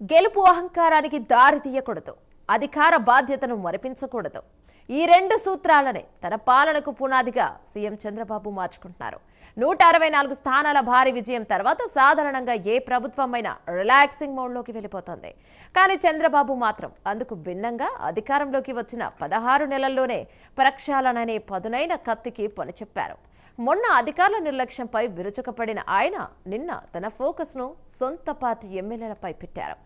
గెలుపు అహంకారానికి దారి తీయకూడదు. అధికార బాధ్యతను మరిపించకూడదు. ఈ రెండు సూత్రాలనే తన పాలనకు పునాదిగా సీఎం చంద్రబాబు మార్చుకుంటున్నారు. నూట అరవై నాలుగు స్థానాల భారీ విజయం తర్వాత సాధారణంగా ఏ ప్రభుత్వమైనా రిలాక్సింగ్ మోడ్లోకి వెళ్ళిపోతుంది. కానీ చంద్రబాబు మాత్రం అందుకు భిన్నంగా అధికారంలోకి వచ్చిన పదహారు నెలల్లోనే ప్రక్షాళననే పదునైన కత్తికి పని చెప్పారు. మొన్న అధికారుల నిర్లక్ష్యంపై విరుచుకపడిన ఆయన నిన్న తన ఫోకస్ను సొంత పార్టీ ఎమ్మెల్యేలపై పెట్టారు.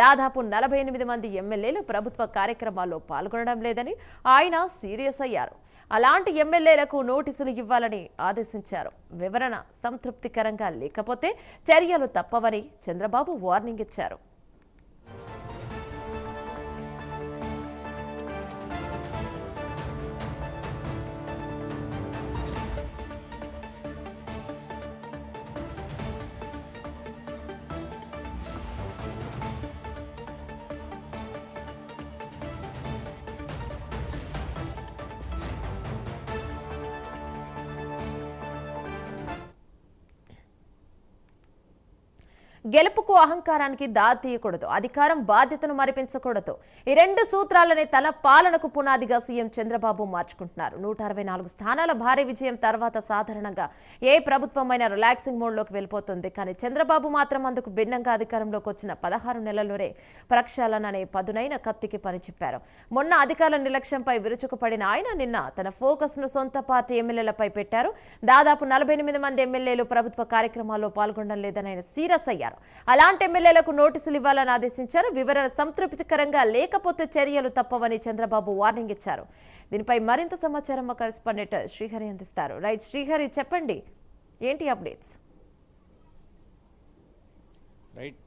దాదాపు నలభై ఎనిమిది మంది ఎమ్మెల్యేలు ప్రభుత్వ కార్యక్రమాల్లో పాల్గొనడం లేదని ఆయన సీరియస్ అయ్యారు. అలాంటి ఎమ్మెల్యేలకు నోటీసులు ఇవ్వాలని ఆదేశించారు. వివరణ సంతృప్తికరంగా లేకపోతే చర్యలు తప్పవని చంద్రబాబు వార్నింగ్ ఇచ్చారు. గెలుపుకు అహంకారానికి దారి తీయకూడదు అధికారం బాధ్యతను మరిపించకూడదు. ఈ రెండు సూత్రాలనే తన పాలనకు పునాదిగా సీఎం చంద్రబాబు మార్చుకుంటున్నారు. నూట అరవై నాలుగు స్థానాల భారీ విజయం తర్వాత సాధారణంగా ఏ ప్రభుత్వమైనా రిలాక్సింగ్ మోడ్లోకి వెళ్ళిపోతుంది. కానీ చంద్రబాబు మాత్రం అందుకు భిన్నంగా అధికారంలోకి వచ్చిన పదహారు నెలల్లోనే ప్రక్షాళన అనే పదునైన కత్తికి పనిచెప్పారు. మొన్న అధికారుల నిర్లక్ష్యంపై విరుచుకుపడిన ఆయన నిన్న తన ఫోకస్ను సొంత పార్టీ ఎమ్మెల్యేలపై పెట్టారు. దాదాపు నలభై ఎనిమిది మంది ఎమ్మెల్యేలు ప్రభుత్వ కార్యక్రమాల్లో పాల్గొనడం లేదని ఆయన సీరియస్ అయ్యారు. అలాంటి ఎమ్మెల్యేలకు నోటీసులు ఇవ్వాలని ఆదేశించారు. వివరణ సంతృప్తికరంగా లేకపోతే చర్యలు తప్పవని చంద్రబాబు వార్నింగ్ ఇచ్చారు. దీనిపై మరింత సమాచారం మా కరెస్పాండెంట్ శ్రీహరి అందిస్తారు. రైట్ శ్రీహరి చెప్పండి. ఏంటి అప్డేట్స్? రైట్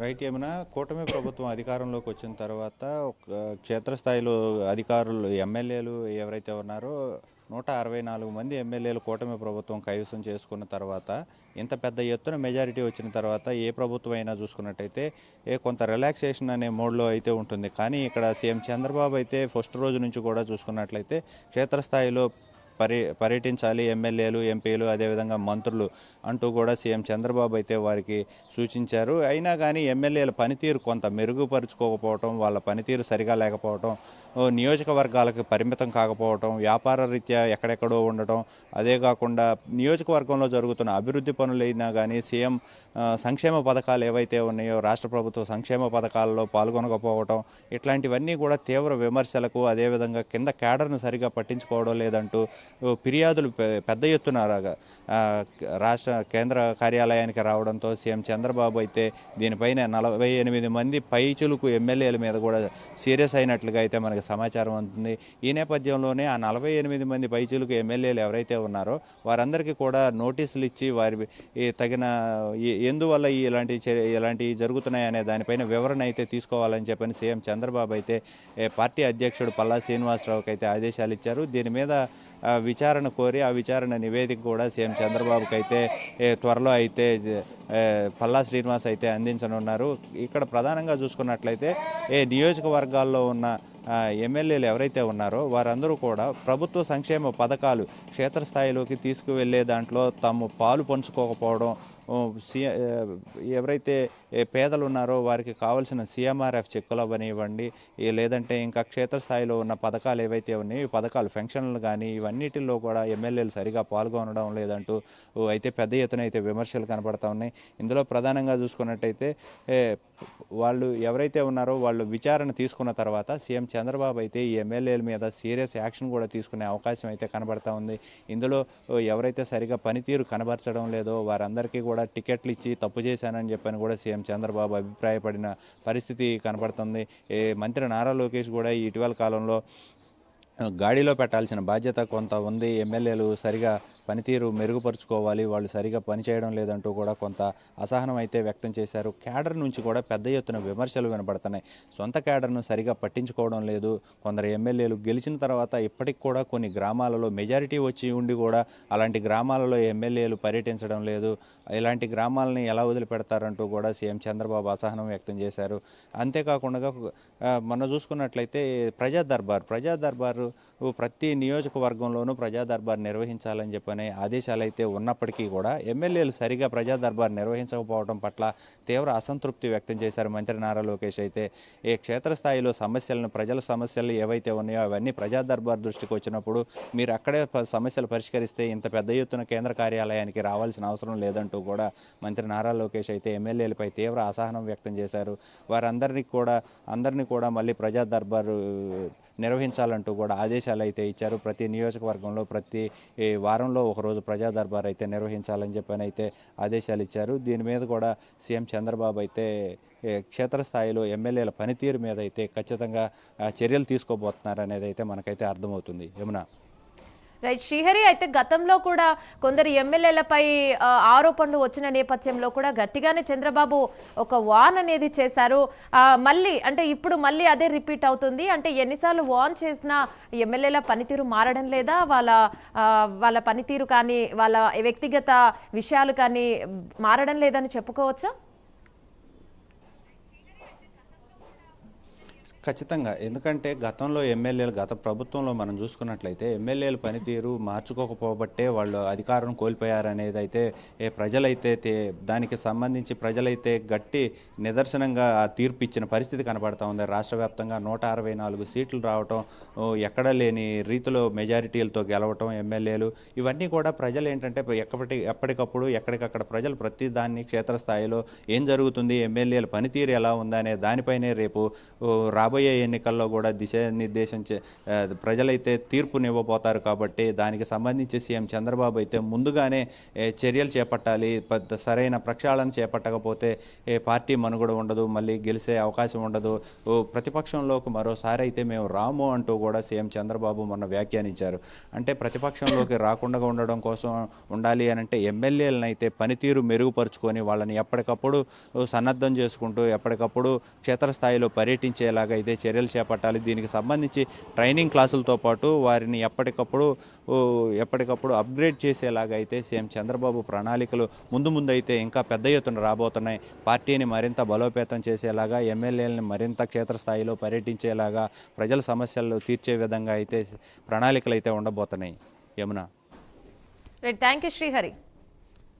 రైట్ ఏమైనా కూటమి ప్రభుత్వం అధికారంలోకి వచ్చిన తర్వాత ఒక క్షేత్రస్థాయిలో అధికారులు ఎమ్మెల్యేలు ఎవరైతే ఉన్నారో నూట అరవై నాలుగు మంది ఎమ్మెల్యేలు కూటమి ప్రభుత్వం కైవసం చేసుకున్న తర్వాత ఇంత పెద్ద ఎత్తున మెజారిటీ వచ్చిన తర్వాత ఏ ప్రభుత్వం అయినా చూసుకున్నట్టయితే ఏ కొంత రిలాక్సేషన్ అనే మోడ్లో అయితే ఉంటుంది. కానీ ఇక్కడ సీఎం చంద్రబాబు అయితే ఫస్ట్ రోజు నుంచి కూడా చూసుకున్నట్లయితే క్షేత్రస్థాయిలో పర్య పర్యటించాలి. ఎమ్మెల్యేలు ఎంపీలు అదేవిధంగా మంత్రులు అంటూ కూడా సీఎం చంద్రబాబు అయితే వారికి సూచించారు. అయినా కానీ ఎమ్మెల్యేల పనితీరు కొంత మెరుగుపరుచుకోకపోవటం వాళ్ళ పనితీరు సరిగా లేకపోవటం ఓ నియోజకవర్గాలకు పరిమితం కాకపోవటం వ్యాపార రీత్యా ఎక్కడెక్కడో ఉండటం అదే కాకుండా నియోజకవర్గంలో జరుగుతున్న అభివృద్ధి పనులైనా కానీ సీఎం సంక్షేమ పథకాలు ఏవైతే ఉన్నాయో రాష్ట్ర ప్రభుత్వ సంక్షేమ పథకాల్లో పాల్గొనకపోవటం ఇట్లాంటివన్నీ కూడా తీవ్ర విమర్శలకు అదేవిధంగా కింద కేడర్ను సరిగా పట్టించుకోవడం లేదంటూ ఫిర్యాదులు పెద్ద ఎత్తున రాష్ట్ర కేంద్ర కార్యాలయానికి రావడంతో సీఎం చంద్రబాబు అయితే దీనిపైన నలభై ఎనిమిది మంది పైచులకు ఎమ్మెల్యేల మీద కూడా సీరియస్ అయినట్లుగా అయితే మనకి సమాచారం అందుతుంది. ఈ నేపథ్యంలోనే ఆ నలభై ఎనిమిది మంది పైచులకు ఎమ్మెల్యేలు ఎవరైతే ఉన్నారో వారందరికీ కూడా నోటీసులు ఇచ్చి వారి ఈ తగిన ఎందువల్ల ఇలాంటి ఇలాంటివి జరుగుతున్నాయనే దానిపైన వివరణ అయితే తీసుకోవాలని చెప్పని సీఎం చంద్రబాబు అయితే పార్టీ అధ్యక్షుడు పల్లా శ్రీనివాసరావుకి అయితే ఆదేశాలు ఇచ్చారు. దీని మీద విచారణ కోరి ఆ విచారణ నివేదిక కూడా సీఎం చంద్రబాబుకి అయితే ఏ, త్వరలో అయితే పల్లా శ్రీనివాస్ అయితే అందించనున్నారు. ఇక్కడ ప్రధానంగా చూసుకున్నట్లయితే ఏ నియోజకవర్గాల్లో ఉన్న ఎమ్మెల్యేలు ఎవరైతే ఉన్నారో వారందరూ కూడా ప్రభుత్వ సంక్షేమ పథకాలు క్షేత్రస్థాయిలోకి తీసుకువెళ్ళే దాంట్లో తాము పాలు పంచుకోకపోవడం ఓ, ఎవరైతే పేదలు ఉన్నారో వారికి కావాల్సిన సీఎంఆర్ఎఫ్ చెక్కులు అవనివ్వండి లేదంటే ఇంకా క్షేత్రస్థాయిలో ఉన్న పథకాలు ఏవైతే ఉన్నాయో ఈ పథకాలు ఫంక్షన్లు కానీ ఇవన్నిటిల్లో కూడా ఎమ్మెల్యేలు సరిగా పాల్గొనడం లేదంటూ అయితే పెద్ద ఎత్తున అయితే విమర్శలు కనపడతా ఉన్నాయి. ఇందులో ప్రధానంగా చూసుకున్నట్టయితే వాళ్ళు ఎవరైతే ఉన్నారో వాళ్ళు విచారణ తీసుకున్న తర్వాత సీఎం చంద్రబాబు అయితే ఈ ఎమ్మెల్యేల మీద సీరియస్ యాక్షన్ కూడా తీసుకునే అవకాశం అయితే కనబడతా ఉంది. ఇందులో ఎవరైతే సరిగా పనితీరు కనబరచడం లేదో వారందరికీ కూడా టికెట్లు ఇచ్చి తప్పు చేశానని చెప్పని కూడా సీఎం చంద్రబాబు అభిప్రాయపడిన పరిస్థితి కనబడుతుంది. ఏ మంత్రి నారా లోకేష్ కూడా ఇటీవల కాలంలో గాడిలో పెట్టాల్సిన బాధ్యత కొంత ఉంది. ఎమ్మెల్యేలు సరిగా పనితీరు మెరుగుపరుచుకోవాలి వాళ్ళు సరిగా పనిచేయడం లేదంటూ కూడా కొంత అసహనం అయితే వ్యక్తం చేశారు. క్యాడర్ నుంచి కూడా పెద్ద ఎత్తున విమర్శలు వినబడుతున్నాయి. సొంత క్యాడర్ను సరిగా పట్టించుకోవడం లేదు. కొందరు ఎమ్మెల్యేలు గెలిచిన తర్వాత ఇప్పటికి కూడా కొన్ని గ్రామాలలో మెజారిటీ వచ్చి ఉండి కూడా అలాంటి గ్రామాలలో ఎమ్మెల్యేలు పర్యటించడం లేదు. ఇలాంటి గ్రామాలని ఎలా వదిలిపెడతారంటూ కూడా సీఎం చంద్రబాబు అసహనం వ్యక్తం చేశారు. అంతేకాకుండా మనం మొన్న చూసుకున్నట్లయితే ప్రజా దర్బార్ ప్రజా దర్బారు ప్రతి నియోజకవర్గంలోనూ ప్రజా దర్బార్ నిర్వహించాలని చెప్పని చేయాలనే ఆదేశాలు అయితే ఉన్నప్పటికీ కూడా ఎమ్మెల్యేలు సరిగా ప్రజా దర్బార్ నిర్వహించకపోవడం పట్ల తీవ్ర అసంతృప్తి వ్యక్తం చేశారు మంత్రి నారా లోకేష్ అయితే. ఈ క్షేత్రస్థాయిలో సమస్యలను ప్రజల సమస్యలు ఏవైతే ఉన్నాయో అవన్నీ ప్రజా దర్బార్ దృష్టికి వచ్చినప్పుడు మీరు అక్కడే సమస్యలు పరిష్కరిస్తే ఇంత పెద్ద ఎత్తున కేంద్ర కార్యాలయానికి రావాల్సిన అవసరం లేదంటూ కూడా మంత్రి నారా లోకేష్ అయితే ఎమ్మెల్యేలపై తీవ్ర అసహనం వ్యక్తం చేశారు. వారందరినీ కూడా అందరినీ కూడా మళ్ళీ ప్రజా దర్బారు నిర్వహించాలంటూ కూడా ఆదేశాలు అయితే ఇచ్చారు. ప్రతి నియోజకవర్గంలో ప్రతి వారంలో ఒకరోజు ప్రజా దర్బార్ అయితే నిర్వహించాలని చెప్పని అయితే ఆదేశాలు ఇచ్చారు. దీని మీద కూడా సీఎం చంద్రబాబు అయితే క్షేత్రస్థాయిలో ఎమ్మెల్యేల పనితీరు మీద అయితే ఖచ్చితంగా చర్యలు తీసుకోబోతున్నారు అనేది అయితే మనకైతే అర్థమవుతుంది. యమున. రైట్ శ్రీహరి అయితే గతంలో కూడా కొందరు ఎమ్మెల్యేలపై ఆరోపణలు వచ్చిన నేపథ్యంలో కూడా గట్టిగానే చంద్రబాబు ఒక వాన్ అనేది చేశారు. మళ్ళీ అంటే ఇప్పుడు మళ్ళీ అదే రిపీట్ అవుతుంది. అంటే ఎన్నిసార్లు వాన్ చేసినా ఎమ్మెల్యేల పనితీరు మారడం లేదా వాళ్ళ వాళ్ళ పనితీరు కానీ వాళ్ళ వ్యక్తిగత విషయాలు కానీ మారడం లేదని చెప్పుకోవచ్చా? ఖచ్చితంగా. ఎందుకంటే గతంలో ఎమ్మెల్యేలు గత ప్రభుత్వంలో మనం చూసుకున్నట్లయితే ఎమ్మెల్యేల పనితీరు మార్చుకోకపోబట్టే వాళ్ళు అధికారం కోల్పోయారనేది అయితే ఏ ప్రజలైతే దానికి సంబంధించి ప్రజలైతే గట్టి నిదర్శనంగా ఆ తీర్పు ఇచ్చిన పరిస్థితి కనబడతా ఉంది. రాష్ట్ర వ్యాప్తంగా నూట అరవై నాలుగు సీట్లు రావటం ఎక్కడ లేని రీతిలో మెజారిటీలతో గెలవటం ఎమ్మెల్యేలు ఇవన్నీ కూడా ప్రజలు ఏంటంటే ఎక్కడి ఎప్పటికప్పుడు ఎక్కడికక్కడ ప్రజలు ప్రతి దాన్ని క్షేత్రస్థాయిలో ఏం జరుగుతుంది ఎమ్మెల్యేల పనితీరు ఎలా ఉందనే దానిపైనే రేపు రాబోయే రాబోయే ఎన్నికల్లో కూడా దిశానిర్దేశం చే ప్రజలైతే తీర్పునివ్వబోతారు కాబట్టి దానికి సంబంధించి సీఎం చంద్రబాబు అయితే ముందుగానే చర్యలు చేపట్టాలి. పెద్ద సరైన ప్రక్షాళన చేపట్టకపోతే ఏ పార్టీ మనుగడ ఉండదు. మళ్ళీ గెలిచే అవకాశం ఉండదు. ప్రతిపక్షంలోకి మరోసారి అయితే మేము రాము అంటూ కూడా సీఎం చంద్రబాబు మొన్న వ్యాఖ్యానించారు. అంటే ప్రతిపక్షంలోకి రాకుండా ఉండడం కోసం ఉండాలి అని అంటే ఎమ్మెల్యేలను అయితే పనితీరు మెరుగుపరుచుకొని వాళ్ళని ఎప్పటికప్పుడు సన్నద్ధం చేసుకుంటూ ఎప్పటికప్పుడు క్షేత్రస్థాయిలో పర్యటించేలాగా అయితే చర్యలు చేపట్టాలి. దీనికి సంబంధించి ట్రైనింగ్ క్లాసులతో పాటు వారిని ఎప్పటికప్పుడు ఎప్పటికప్పుడు అప్గ్రేడ్ చేసేలాగా అయితే సీఎం చంద్రబాబు ప్రణాళికలు ముందు ముందు అయితే ఇంకా పెద్ద ఎత్తున రాబోతున్నాయి. పార్టీని మరింత బలోపేతం చేసేలాగా ఎమ్మెల్యేలను మరింత క్షేత్రస్థాయిలో పర్యటించేలాగా ప్రజల సమస్యలు తీర్చే విధంగా అయితే ప్రణాళికలు అయితే ఉండబోతున్నాయి. Yamuna. Right thank you Srihari